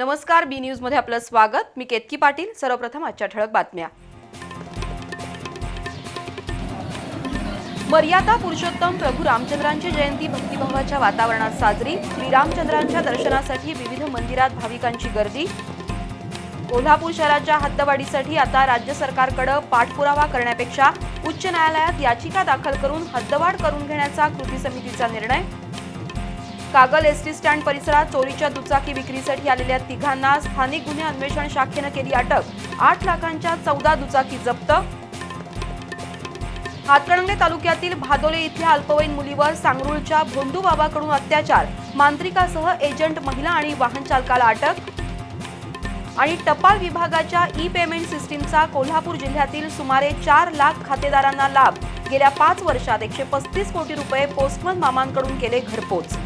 नमस्कार बी न्यूजमध्ये आपलं स्वागत. मी केतकी पाटील. सर्वप्रथम आजच्या ठळक बातम्या. मर्यादा पुरुषोत्तम प्रभू रामचंद्रांची जयंती भक्तिभावाच्या वातावरणात साजरी. श्रीरामचंद्रांच्या दर्शनासाठी विविध मंदिरात भाविकांची गर्दी. कोल्हापूर शहराच्या हद्दवाढीसाठी आता राज्य सरकारकडे पाठपुरावा करण्यापेक्षा उच्च न्यायालयात याचिका दाखल करून हद्दवाढ करून घेण्याचा कृती समितीचा निर्णय. कागल एसटी स्टँड परिसरात चोरीच्या दुचाकी विक्रीसाठी आलेल्या तिघांना स्थानिक गुन्हे अन्वेषण शाखेनं केली अटक. आठ लाखांच्या चौदा दुचाकी जप्त. हातकणंगले तालुक्यातील भादोले इथल्या अल्पवयीन मुलीवर सांगरुळच्या भोंडू बाबाकडून अत्याचार. मांत्रिकासह एजंट महिला आणि वाहन चालकाला अटक. आणि टपाल विभागाच्या ई पेमेंट सिस्टीमचा कोल्हापूर जिल्ह्यातील सुमारे चार लाख खातेदारांना लाभ. गेल्या पाच वर्षात एकशे पस्तीस कोटी रुपये पोस्टमन मामांकडून केले घरपोच.